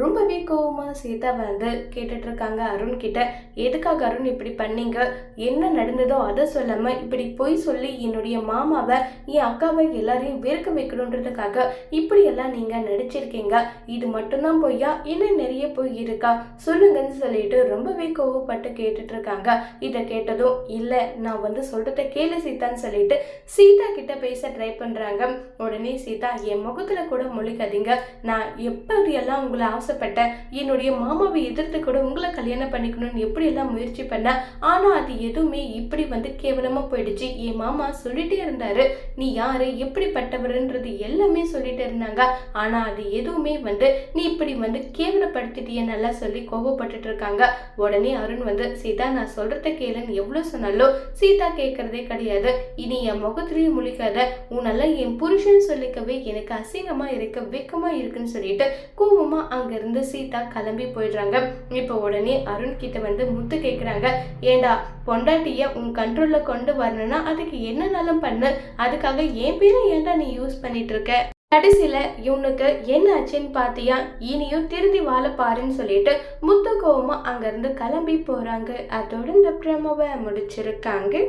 ரொம்பவே கோவமா சீதா வந்து கேட்டுட்டு இருக்காங்க அருண் கிட்ட. எதுக்காக அருண் இப்படி பண்ணீங்க? என்ன நடந்ததோ அதை சொல்லாம இப்படி பொய் சொல்லி என்னுடைய மாமாவை என் அக்காவை எல்லாரையும் வெறுக்க வைக்கணுன்றதுக்காக இப்படி எல்லாம் நீங்க நடிச்சிருக்கீங்க. இது மட்டும்தான் பொய்யா? இன்னும் நிறைய பொய் இருக்கா? சொல்லுங்கன்னு சொல்லிட்டு ரொம்பவே கோவப்பட்டு கேட்டுட்டு இருக்காங்க இதை கேட்டதும் இல்லை நான் வந்து சொல்கிறத கேளு சீதான்னு சொல்லிட்டு சீதா கிட்ட பேச ட்ரை பண்றாங்க. உடனே சீதா என் முகத்துல கூட முழிக்காதீங்க. நான் எப்படியெல்லாம் உங்களை ஆசைப்பட்டேன் என்னுடைய மாமாவை எதிர்த்து கூட உங்களை கல்யாணம் பண்ணிக்கணும்னு எப்படியெல்லாம் முயற்சி பண்ணேன் ஆனால் அது எதுவுமே இப்படி வந்து கேவலமாக போயிடுச்சு. என் மாமா சொல்லிட்டே இருந்தாரு. நீ யாரு? எப்படிப்பட்டவருன்றது எல்லாமே சொல்லிட்டு இருந்தாங்க. ஆனால் அது எதுவுமே வந்து நீ இப்படி வந்து கேவலப்படுத்திட்டிய நல்லா சொல்லி கோபப்பட்டுட்டு இருக்காங்க. உடனே அருண் வந்து சீதா நான் சொல்றத கேளுன்னு எவ்வளோ சொன்னாலும் சீதா கேட்கறதே கிடையாது. இனி என் முகத்திலேயே முழிக்காத. உன்னால என் புருஷன் சொல்லிக்கவே எனக்கு அசிங்கமா இருக்க வெக்கமா இருக்குன்னு சொல்லிட்டு கோவமா அங்கிருந்து சீதா கிளம்பி போயிடுறாங்க. இப்போ உடனே அருண் கிட்ட வந்து முத்து கேக்குறாங்க. ஏண்டா பொண்டாட்டிய உன் கண்ட்ரோல்ல கொண்டு வரணும்னா அதுக்கு என்னன்னாலும் பண்ணு? அதுக்காக என் பேரு ஏன்டா நீ யூஸ் பண்ணிட்டு இருக்க? கடைசியில இவனுக்கு என்ன ஆச்சுன்னு பாத்தியா? இனியும் திருந்தி வாழ பாருன்னு சொல்லிட்டு முத்து கோவமா அங்கேருந்து கிளம்பி போறாங்க. அதோட இந்த பிரமவை முடிச்சிருக்காங்க.